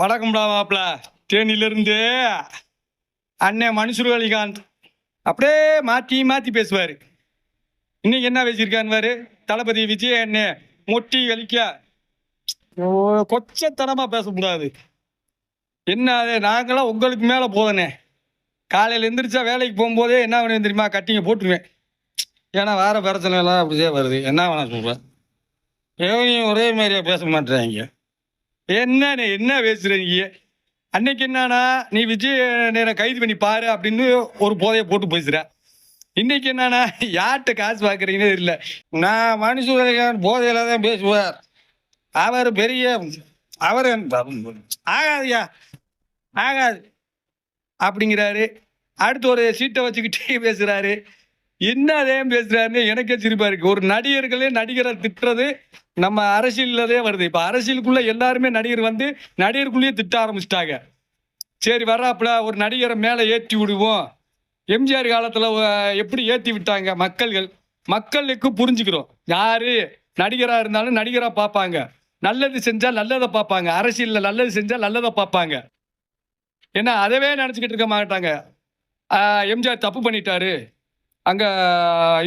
வணக்கம்டா மாப்பிள தேனியிலிருந்து அண்ணே மனுஷர் அலிகாந்த். அப்படியே மாற்றி மாற்றி பேசுவார். இன்னைக்கு என்ன பேசியிருக்கான்னு தளபதி விஜய் அண்ணே மொட்டி வலிக்க. கொச்சத்தனமாக பேசக்கூடாது என்ன அது? நாங்களாம் உங்களுக்கு மேலே போதனே காலையில் எந்திரிச்சா வேலைக்கு போகும்போதே என்ன வேணும் தெரியுமா? கட்டிங்க போட்டுருவேன். ஏன்னா வேறு பிரச்சனை எல்லாம் அப்படியே வருது. என்ன வேணாம் சொல்கிறேன் எவனையும் ஒரே மாதிரியா பேச மாட்டேறாங்க. என்னண்ணே என்ன பேசுறீங்க? அன்னைக்கு என்னன்னா நீ விஜய் நேரை கைது பண்ணி பாரு அப்படின்னு ஒரு போதையை போட்டு பேசுற. இன்னைக்கு என்னன்னா யார்கிட்ட காசு பார்க்குறீங்கன்னு தெரியல. நான் மனுஷன் போதையில தான் பேசுவார் அவர் பெரிய அவர் ஆகாதுயா ஆகாது. அப்படிங்கிறாரு. அடுத்து ஒரு சீட்டை வச்சுக்கிட்டே பேசுறாரு. என்ன அதே பேசுறாருன்னு எனக்கே சிரிப்பா இருக்கு. ஒரு நடிகர்களே நடிகரை திட்டுறது நம்ம அரசியல்லதே வருது. இப்போ அரசியலுக்குள்ள எல்லாருமே நடிகர் வந்து நடிகருக்குள்ளேயே திட்ட ஆரம்பிச்சிட்டாங்க. சரி வர்றாப்புல ஒரு நடிகரை மேலே ஏற்றி விடுவோம். எம்ஜிஆர் காலத்தில் எப்படி ஏற்றி விட்டாங்க மக்கள்கள்? மக்களுக்கு புரிஞ்சுக்கிறோம். யார் நடிகராக இருந்தாலும் நடிகராக பார்ப்பாங்க. நல்லது செஞ்சால் நல்லதை பார்ப்பாங்க. அரசியலில் நல்லது செஞ்சால் நல்லதை பார்ப்பாங்க. ஏன்னா அதவே நினச்சிக்கிட்டு இருக்க மாட்டாங்க. எம்ஜிஆர் தப்பு பண்ணிட்டாரு. அங்கே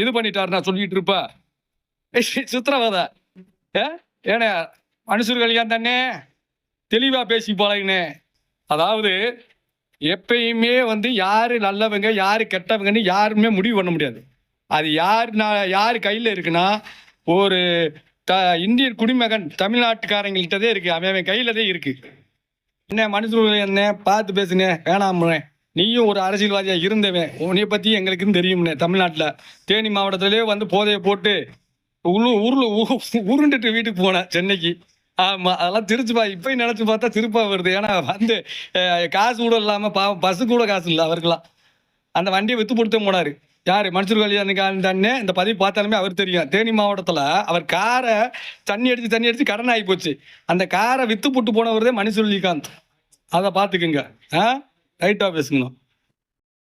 இது பண்ணிட்டாரு நான் சொல்லிட்டு இருப்பேன். சித்திரவதை ஏ ஏண்ணே மனுஷர் தானே தெளிவாக பேசி போலங்கண்ணே அதாவது எப்பயுமே வந்து யார் நல்லவங்க யார் கெட்டவங்கன்னு யாருமே முடிவு பண்ண முடியாது. அது யார் நான் யார் கையில் இருக்குன்னா ஒரு த இந்தியன் குடிமகன் தமிழ்நாட்டுக்காரங்கள்ட்டதே இருக்குது அவன் அவன் கையில் தான் இருக்குது என்ன மனுஷர்கள் என்ன பார்த்து பேசுனே வேணாம்னே நீயும் ஒரு அரசியல்வாதியாக இருந்தவன். உன்னைய பற்றி எங்களுக்கும் தெரியும்னே தமிழ்நாட்டில். தேனி மாவட்டத்திலே வந்து போதையை போட்டு உள்ளூர் உருளு உ- உருண்டுட்டு வீட்டுக்கு போனேன் சென்னைக்கு. ஆமா அதெல்லாம் திருச்சுப்பா இப்பயும் நினைச்சு பார்த்தா திருப்பா வருது. ஏன்னா வந்து காசு கூட இல்லாம பாவம் பஸ்ஸு கூட காசு இல்லை அவருக்கெல்லாம். அந்த வண்டியை வித்து கொடுத்து போனாரு. யாரு? மன்சூர் கல்யாணம் தானே இந்த பதிவு பார்த்தாலுமே அவர் தெரியும். தேனி மாவட்டத்துல அவர் காரை தண்ணி அடிச்சு தண்ணி அடிச்சு கடன் ஆகி போச்சு. அந்த காரை வித்து போட்டு போனவர் தான் அலிகாந்த் அதை பார்த்துக்குங்க. ஆ? ரைட்டாக பேசுங்கண்ணா